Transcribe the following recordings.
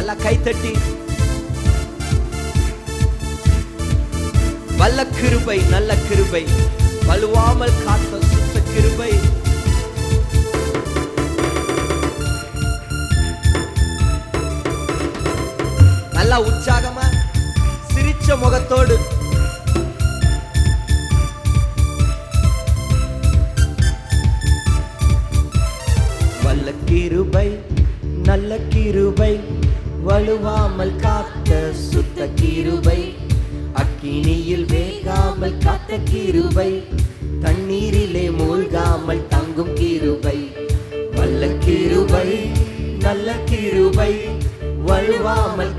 நல்லா கைத்தட்டி வல்ல கிருபை நல்ல கிருபை. வலுவாமல் காத்த சுத்த கிருபை. நல்லா உற்சாகமா சிரிச்ச முகத்தோடு வலுவாமல் காத்த சுத்த கிருபை. அக்கினியில் வேகாமல் காத்த கிருபை. தண்ணீரிலே மூழ்காமல் தங்கும் கிருபை. வல்ல கிருபை நல்ல கிருபை. வலுவாமல்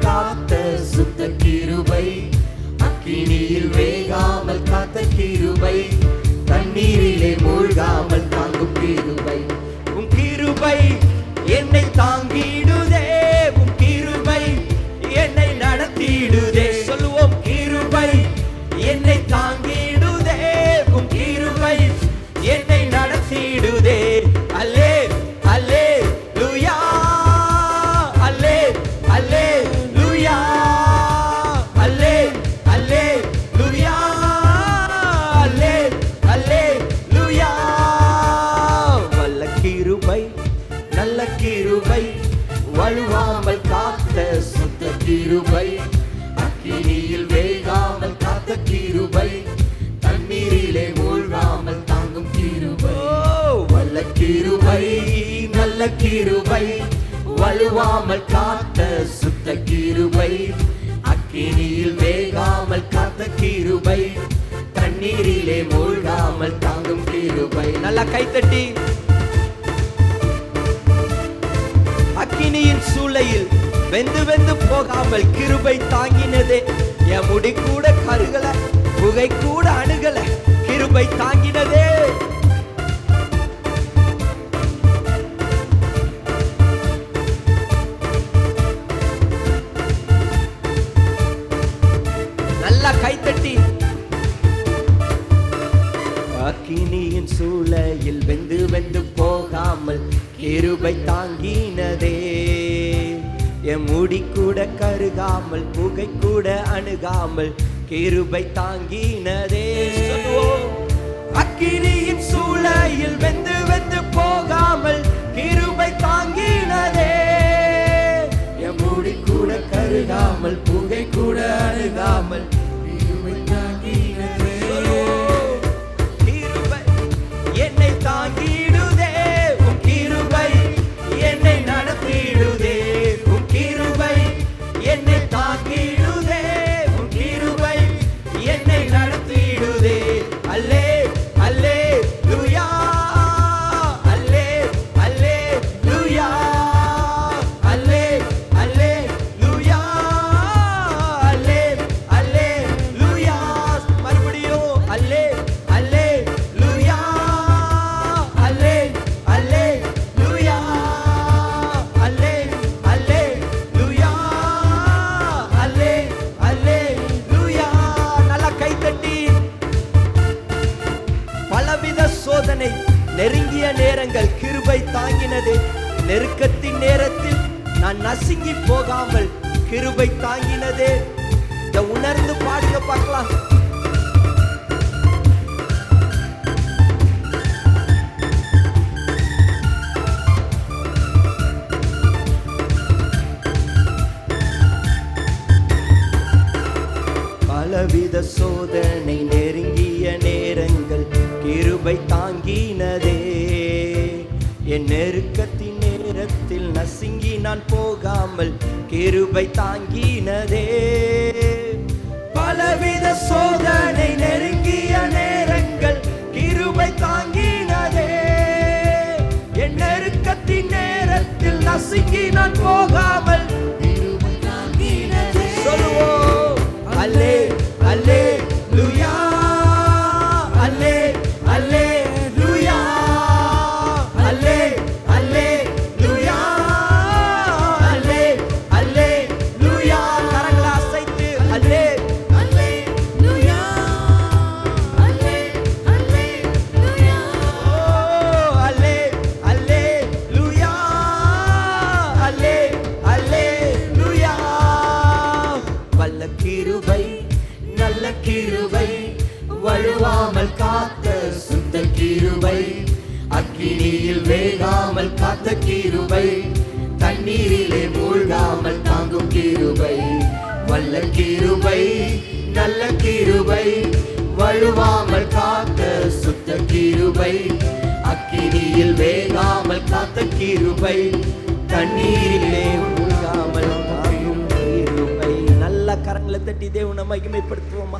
ಬಿಡುದೆ வலுவாமல் காத்த சுத்த கிருபை. அக்கினியில் வேகாமல் காத்த கிருபை. தண்ணீரிலே மூழ்காமல் தாங்கும் கீருபை. நல்லா கைத்தட்டி அக்கினியின் சூளையில் வெந்து வெந்து போகாமல் கிருபை தாங்கினதே. என் முடி கூட கருகல புகை கூட அணுகல கிருபை தாங்கினதே. கிருபை தாங்கினதே. என் முடி கூட கருகாமல் புகை கூட அணுகாமல் கிருபை தாங்கினதே. அக்கினியின் சூளையில் வெந்து வெந்து போகாமல் கிருபை தாங்கினதே. என் முடி கூட கருகாமல் புகை கூட அணுகாமல் நெருங்கிய நேரங்கள் கிருபை தாங்கினது. நெருக்கத்தின் நேரத்தில் நான் நசுங்கி போகாமல் கிருபை தாங்கினதே. இதை உணர்ந்து பாடுங்க பார்க்கலாம். பலவித சோதனை நெருங்கிய நேரங்கள் கிருபை தாங்கினதே. என் நெருக்கத்தின் நேரத்தில் நசுங்கி நான் போகாமல் கிருபை தாங்கினதே. பலவித சோதனை நெருங்கிய நேரங்கள் கிருபை தாங்கினதே. என் நெருக்கத்தின் நேரத்தில் நசுங்கி நான் போக கிருபை வழுவாமல் காத்த சுத்த கிருபை. அக்கினியில் வேகாமல் காத்த கிருபை தண்ணீரிலே மூழ்காமல் தாங்கும் கிருபை. வல்ல கிருபை நல்ல கிருபை வழுவாமல் காத்த சுத்த கிருபை. அக்கினியில் வேகாமல் காத்த கிருபை தண்ணீரிலே கரங்களை தட்டி தேவனை மகிமைப்படுத்துவோமா